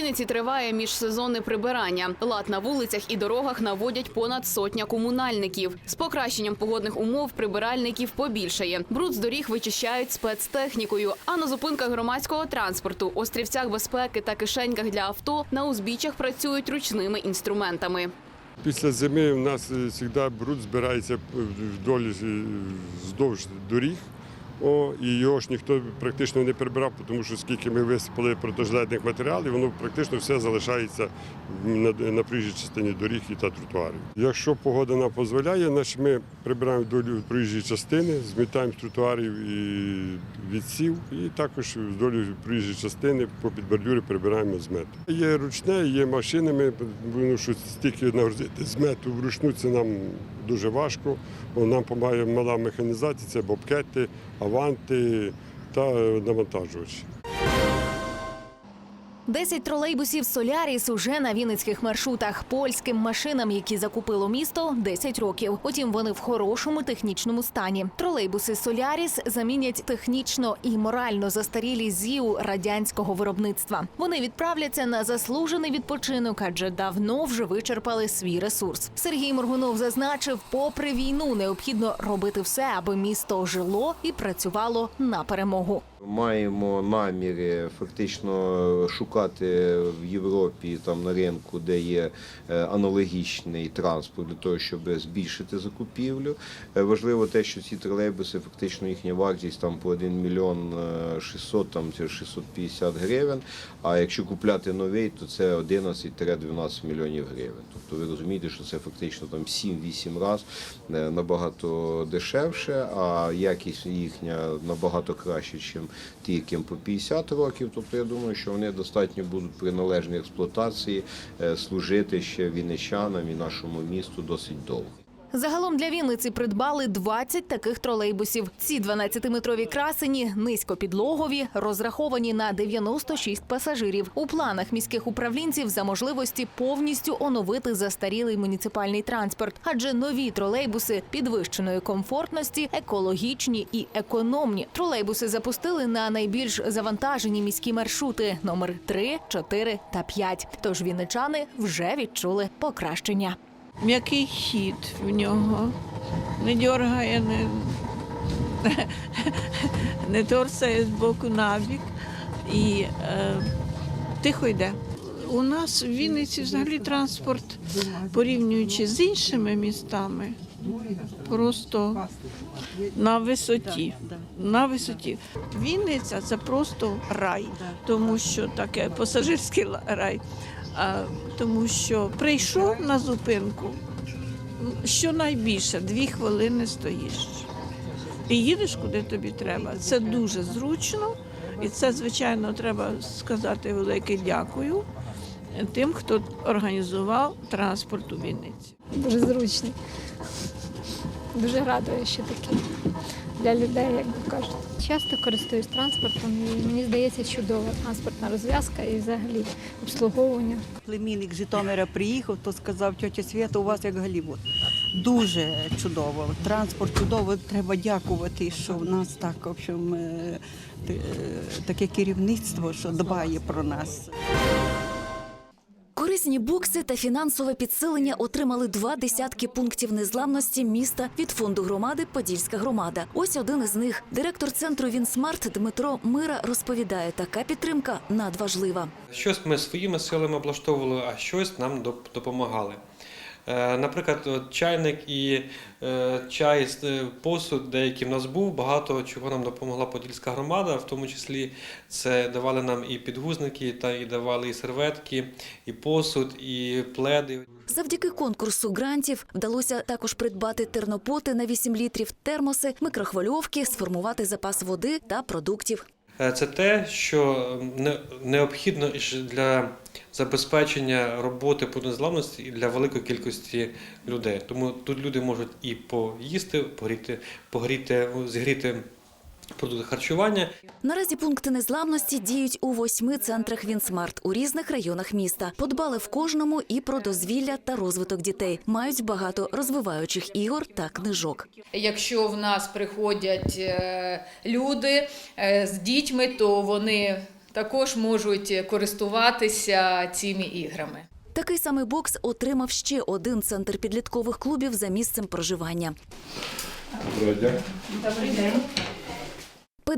Вінниці триває міжсезонне прибирання. Лад на вулицях і дорогах наводять понад сотня комунальників. З покращенням погодних умов прибиральників побільшає. Бруд з доріг вичищають спецтехнікою. А на зупинках громадського транспорту, острівцях безпеки та кишеньках для авто на узбіччях працюють ручними інструментами. Після зими у нас е, завжди бруд збирається вдоль е, вздовж доріг. О, і його ж ніхто практично не прибирав, тому що скільки ми висипали протижледних матеріалів, воно практично все залишається на, на проїжджій частині доріг і та тротуарів. Якщо погода нам дозволяє, значить ми прибираємо вдоль проїжджої частини, змітаємо з тротуарів і відсів, і також вдоль проїжджої частини по підбордюрі прибираємо змет. Є ручне, є машини, ми, ну, що стільки нагрузити змету вручну, це нам дуже важко. Нам допомагає мала механізація, це бобкети, аванти та навантажувачі. 10 тролейбусів Соляріс уже на вінницьких маршрутах. Польським машинам, які закупило місто, 10 років. Утім, вони в хорошому технічному стані. Тролейбуси Соляріс замінять технічно і морально застарілі ЗІУ радянського виробництва. Вони відправляться на заслужений відпочинок, адже давно вже вичерпали свій ресурс. Сергій Моргунов зазначив, попри війну необхідно робити все, аби місто жило і працювало на перемогу. Маємо наміри фактично шукати в Європі там на ринку, де є е, аналогічний транспорт для того, щоб збільшити закупівлю. Е, Важливо те, що ці тролейбуси фактично їхня вартість там по 1 мільйон е, 600 там чи 650 гривень. А якщо купляти новий, то це 11-12 мільйонів гривень. Тобто ви розумієте, що це фактично там 7-8 разів е, набагато дешевше, а якість їхня набагато краще, ніж ті, яким по 50 років. Тобто я думаю, що вони достатньо будуть при належній експлуатації е, служити ще вінничанам і нашому місту досить довго. Загалом для Вінниці придбали 20 таких тролейбусів. Ці 12-метрові красені низькопідлогові, розраховані на 96 пасажирів. У планах міських управлінців за можливості повністю оновити застарілий муніципальний транспорт, адже нові тролейбуси підвищеної комфортності, екологічні і економні. Тролейбуси запустили на найбільш завантажені міські маршрути номер 3, 4 та 5. Тож вінничани вже відчули покращення. М'який хід в нього. Не дергає, не, не торсає з боку на бік і е, тихо йде. У нас в Вінниці взагалі транспорт, порівнюючи з іншими містами, просто на висоті. На висоті. Вінниця це просто рай, тому що таке пасажирський рай. Тому що прийшов на зупинку, що найбільше дві хвилини стоїш. І їдеш куди тобі треба. Це дуже зручно, і це, звичайно, треба сказати велике дякую тим, хто організував транспорт у Вінниці. дуже зручний. Дуже радує, що таке для людей, як би кажуть. Часто користуюсь транспортом і мені здається чудова транспортна розв'язка і взагалі обслуговування. Племінник Житомира приїхав, то сказав, тьотя Свята, у вас як Голлівуд. Дуже чудово. Транспорт чудово. Треба дякувати, що в нас так, в общем, е, е, таке керівництво, що дбає про нас. Корисні бокси та фінансове підсилення отримали два десятки пунктів незламності міста від фонду громади Подільська громада. Ось один із них. Директор центру Вінсмарт Дмитро Мира розповідає, така підтримка надважлива. Щось ми своїми силами облаштовували, а щось нам доп- допомагали. Е, Наприклад, чайник і е, чай, е, посуд, деякий в нас був, багато чого нам допомогла Подільська громада, в тому числі це давали нам і підгузники, та і давали і серветки, і посуд, і пледи. Завдяки конкурсу грантів вдалося також придбати тернопоти на 8 літрів, термоси, микрохвильовки, сформувати запас води та продуктів. Е, Це те, що необхідно для забезпечення роботи по незламності для великої кількості людей. Тому тут люди можуть і поїсти, погріти, погріти, зігріти продукти харчування. Наразі пункти незламності діють у восьми центрах Вінсмарт у різних районах міста. Подбали в кожному і про дозвілля та розвиток дітей. Мають багато розвиваючих ігор та книжок. Якщо в нас приходять е, люди е, з дітьми, то вони також можуть користуватися цими іграми. Такий самий бокс отримав ще один центр підліткових клубів за місцем проживання.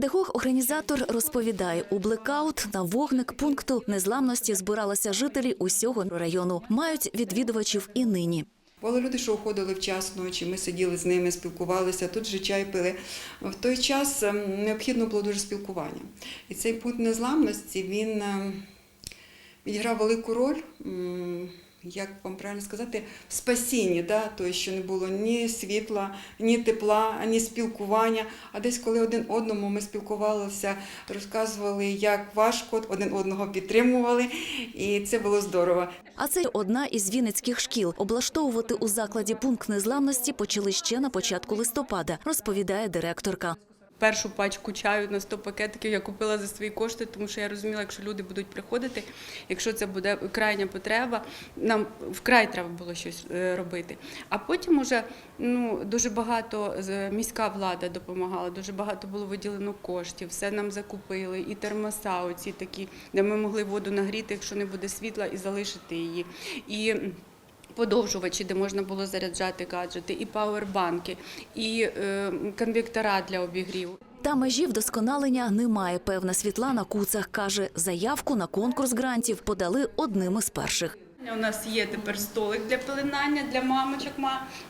Педагог-організатор розповідає, у блекаут на вогник пункту незламності збиралися жителі усього району. Мають відвідувачів і нині. Були люди, що уходили вчасно, чи ми сиділи з ними, спілкувалися, тут же чай пили. В той час ем, необхідно було дуже спілкування. І цей пункт незламності він ем, відіграв велику роль, як вам правильно сказати, спасінні, да? тобто, що не було ні світла, ні тепла, ні спілкування. А десь, коли один одному ми спілкувалися, розказували, як важко, один одного підтримували, і це було здорово. А це одна із вінницьких шкіл. Облаштовувати у закладі пункт незламності почали ще на початку листопада, розповідає директорка. Першу пачку чаю на 100 пакетиків я купила за свої кошти, тому що я розуміла, якщо люди будуть приходити, якщо це буде крайня потреба, нам вкрай треба було щось е, робити. А потім уже ну, дуже багато міська влада допомагала, дуже багато було виділено коштів, все нам закупили, і термоса, оці такі, де ми могли воду нагріти, якщо не буде світла, і залишити її. І Подовжувачі, де можна було заряджати гаджети, і пауербанки, і е, конвектора для обігріву. Та межі вдосконалення немає. Певна Світлана Куцах каже, заявку на конкурс грантів подали одними з перших. У нас є тепер столик для пеленання для мамочок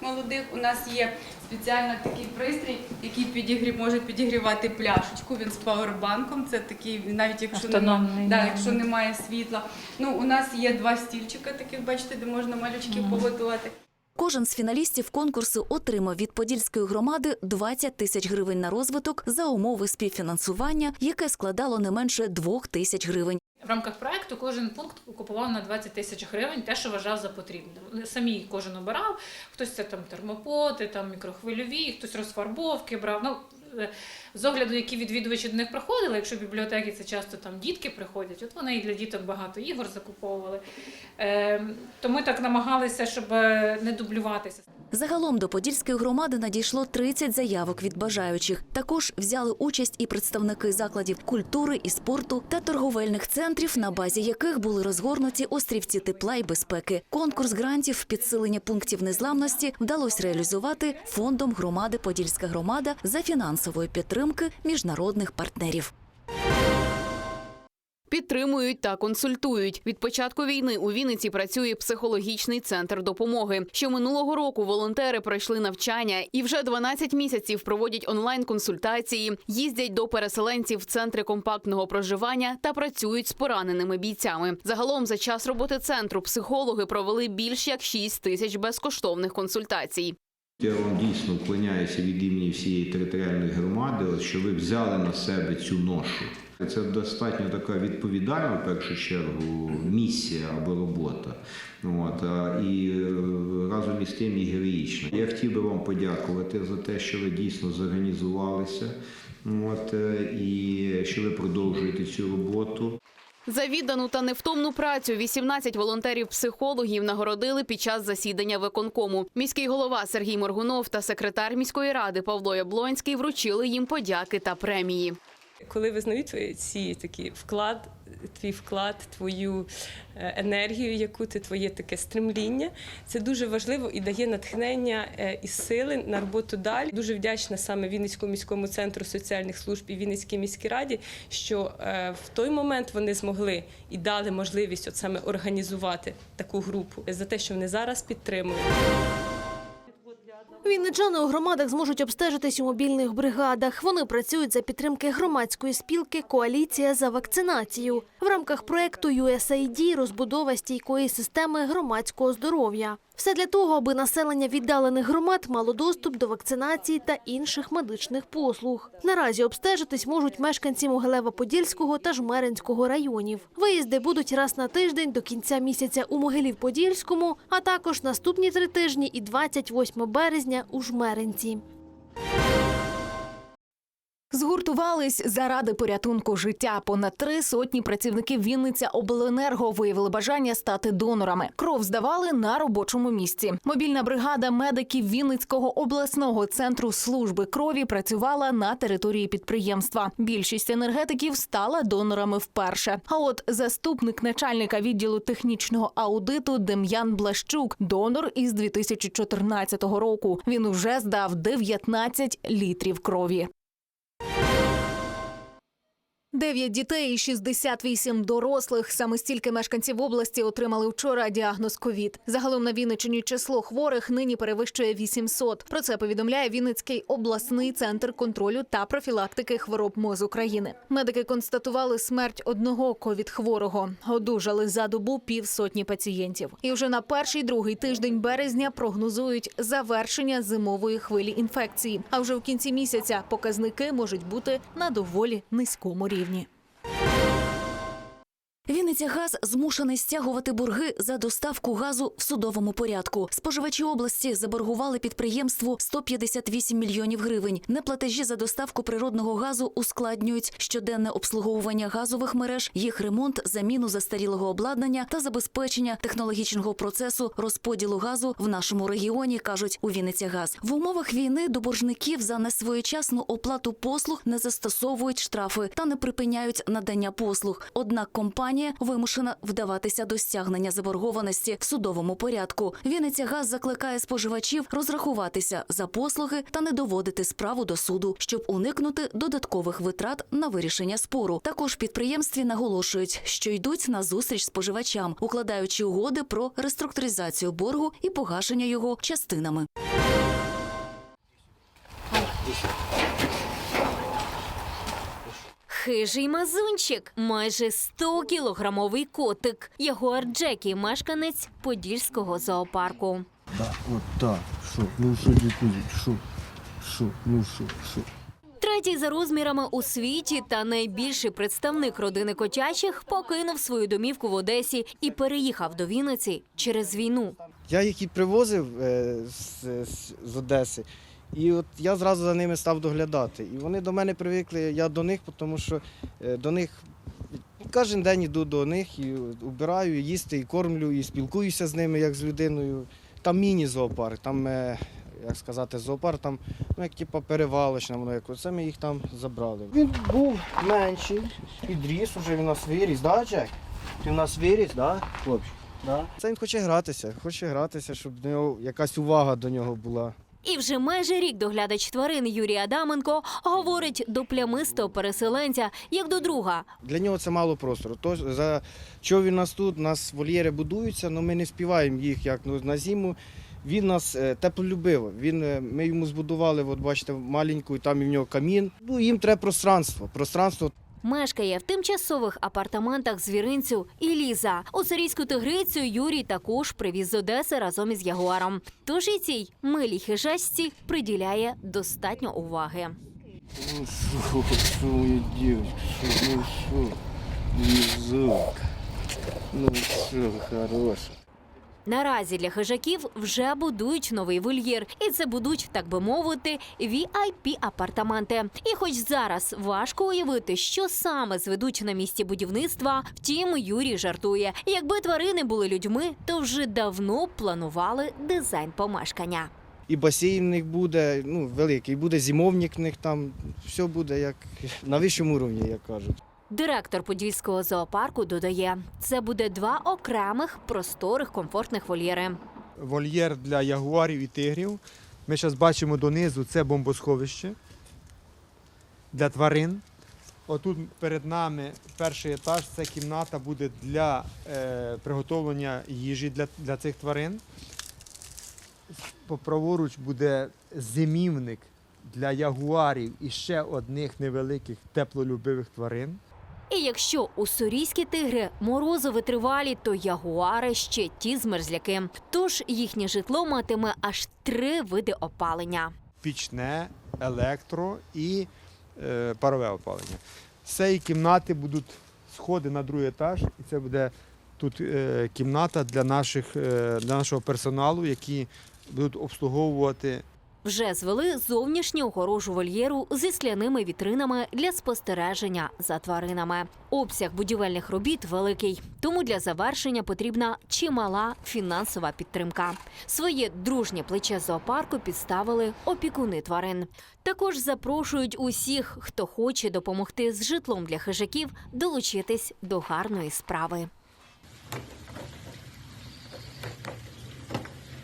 молодих. У нас є спеціально такий пристрій, який підігрі може підігрівати пляшечку. Він з пауербанком. Це такий, навіть якщо немає, да, якщо немає світла. Ну у нас є два стільчика, таких бачите, де можна малючків поготувати. Кожен з фіналістів конкурсу отримав від Подільської громади 20 тисяч гривень на розвиток за умови співфінансування, яке складало не менше 2 тисяч гривень. В рамках проекту кожен пункт купував на 20 тисяч гривень, те, що вважав за потрібне. Самі кожен обирав. Хтось це там термопоти, там мікрохвильові, хтось розфарбовки брав. Ну, з огляду, які відвідувачі до них приходили, якщо бібліотеки це часто там дітки приходять, от вони і для діток багато ігор закуповували. Е, то ми так намагалися, щоб е, не дублюватися. Загалом до Подільської громади надійшло 30 заявок від бажаючих. Також взяли участь і представники закладів культури і спорту та торговельних центрів, на базі яких були розгорнуті острівці тепла і безпеки. Конкурс грантів підсилення пунктів незламності вдалося реалізувати фондом громади Подільська громада за фінансової підтримки міжнародних партнерів. Підтримують та консультують. Від початку війни у Вінниці працює психологічний центр допомоги. Що минулого року волонтери пройшли навчання і вже 12 місяців проводять онлайн-консультації, їздять до переселенців в центри компактного проживання та працюють з пораненими бійцями. Загалом за час роботи центру психологи провели більш як 6 тисяч безкоштовних консультацій. Я вам дійсно вклоняюся від імені всієї територіальної громади, що ви взяли на себе цю ношу. Це достатньо така відповідальна, в першу чергу, місія або робота. От, і е, разом із тим і героїчна. Я хотів би вам подякувати за те, що ви дійсно зорганізувалися от, е, і що ви продовжуєте цю роботу. За віддану та невтомну працю 18 волонтерів-психологів нагородили під час засідання виконкому. Міський голова Сергій Моргунов та секретар міської ради Павло Яблонський вручили їм подяки та премії. Коли визнають ці такі вклад, твій вклад, твою е, енергію, яку ти твоє таке стремління, це дуже важливо і дає натхнення е, і сили на роботу далі. Дуже вдячна саме Вінницькому міському центру соціальних служб і Вінницькій міській раді, що е, в той момент вони змогли і дали можливість от саме організувати таку групу за те, що вони зараз підтримують. Вінничани у громадах зможуть обстежитись у мобільних бригадах. Вони працюють за підтримки громадської спілки Коаліція за вакцинацію в рамках проекту USAID розбудова стійкої системи громадського здоров'я. Все для того, аби населення віддалених громад мало доступ до вакцинації та інших медичних послуг. Наразі обстежитись можуть мешканці Могилева-Подільського та Жмеринського районів. Виїзди будуть раз на тиждень до кінця місяця у Могилів-Подільському, а також наступні три тижні і 28 березня у Жмеринці. Згуртувались заради порятунку життя. Понад три сотні працівників Вінниця Обленерго виявили бажання стати донорами. Кров здавали на робочому місці. Мобільна бригада медиків Вінницького обласного центру служби крові працювала на території підприємства. Більшість енергетиків стала донорами вперше. А от заступник начальника відділу технічного аудиту Дем'ян Блащук донор із 2014 року. Він уже здав 19 літрів крові. Дев'ять дітей і 68 дорослих. Саме стільки мешканців області отримали вчора діагноз ковід. Загалом на Вінниччині число хворих нині перевищує 800. Про це повідомляє Вінницький обласний центр контролю та профілактики хвороб МОЗ України. Медики констатували смерть одного ковід-хворого. Одужали за добу півсотні пацієнтів. І вже на перший другий тиждень березня прогнозують завершення зимової хвилі інфекції. А вже в кінці місяця показники можуть бути на доволі низькому рівні рівні. Вінниця газ змушений стягувати борги за доставку газу в судовому порядку. Споживачі області заборгували підприємству 158 мільйонів гривень. Неплатежі за доставку природного газу ускладнюють щоденне обслуговування газових мереж, їх ремонт, заміну застарілого обладнання та забезпечення технологічного процесу розподілу газу в нашому регіоні, кажуть у Вінниця газ. В умовах війни до боржників за несвоєчасну оплату послуг не застосовують штрафи та не припиняють надання послуг. Однак компанія вимушена вдаватися до стягнення заборгованості в судовому порядку. Вінниця газ закликає споживачів розрахуватися за послуги та не доводити справу до суду, щоб уникнути додаткових витрат на вирішення спору. Також підприємстві наголошують, що йдуть на зустріч споживачам, укладаючи угоди про реструктуризацію боргу і погашення його частинами. Хижий мазунчик, майже 100-кілограмовий котик. Ягуар Джекі, мешканець Подільського зоопарку. Так, от так. Що? Ну що, дітей, що? Що? Ну що, що? Третій за розмірами у світі та найбільший представник родини котячих покинув свою домівку в Одесі і переїхав до Вінниці через війну. Я їх і привозив е, з, з, з Одеси, і от я зразу за ними став доглядати. І вони до мене привикли, я до них, тому що е, до них кожен день йду до них і убираю, і їсти, і кормлю, і спілкуюся з ними як з людиною. Там міні-зоопарк, там, е, як сказати, зоопарк, там, ну, як типу, перевалочна, воно як оце ми їх там забрали. Він був менший, підріс, уже він у нас виріс, да, Джек? Ти в нас виріс, да, хлопчик? Да. Це він хоче гратися, хоче гратися, щоб якась увага до нього була. І вже майже рік доглядач тварин Юрій Адаменко говорить до плямистого переселенця як до друга. Для нього це мало простору. Тож за що він нас тут? Нас вольєри будуються, але ми не співаємо їх як ну, на зиму. Він нас е, теплолюбив. Він, е, ми йому збудували, от бачите, маленьку, і там і в нього камін. Ну, їм треба пространство. Пространство Мешкає в тимчасових апартаментах звіринцю і Ліза. Уссурійську тигрицю Юрій також привіз з Одеси разом із Ягуаром. Тож і цій милій хижачці приділяє достатньо уваги. Ну що моя дівчинка, що, ну що. Ну що, хороша. Наразі для хижаків вже будують новий вольєр, і це будуть, так би мовити, vip апартаменти. І хоч зараз важко уявити, що саме зведуть на місці будівництва, втім Юрій жартує: якби тварини були людьми, то вже давно планували дизайн помешкання. І басейн буде, ну, великий, буде зимовник в там, все буде як на вищому рівні, як кажуть. Директор Подільського зоопарку додає, це буде два окремих просторих комфортних вольєри. вольєр для ягуарів і тигрів. Ми зараз бачимо донизу це бомбосховище для тварин. Отут перед нами перший етаж, це кімната буде для е, приготовлення їжі для, для цих тварин. Праворуч буде зимівник для ягуарів і ще одних невеликих теплолюбивих тварин. І якщо уссурійські тигри морозу витривалі, то ягуари ще ті змерзляки. Тож їхнє житло матиме аж три види опалення. пічне, електро і е, парове опалення. З цієї кімнати будуть сходи на другий етаж, і це буде тут е, кімната для, наших, е, для нашого персоналу, які будуть обслуговувати Вже звели зовнішню огорожу вольєру зі скляними вітринами для спостереження за тваринами. Обсяг будівельних робіт великий, тому для завершення потрібна чимала фінансова підтримка. Своє дружнє плече зоопарку підставили опікуни тварин. Також запрошують усіх, хто хоче допомогти з житлом для хижаків, долучитись до гарної справи.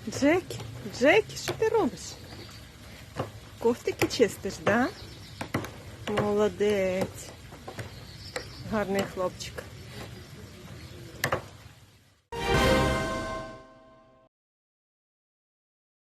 Джекі, Джекі, що ти робиш? Ковтики чистиш, да? Молодець. Гарний хлопчик.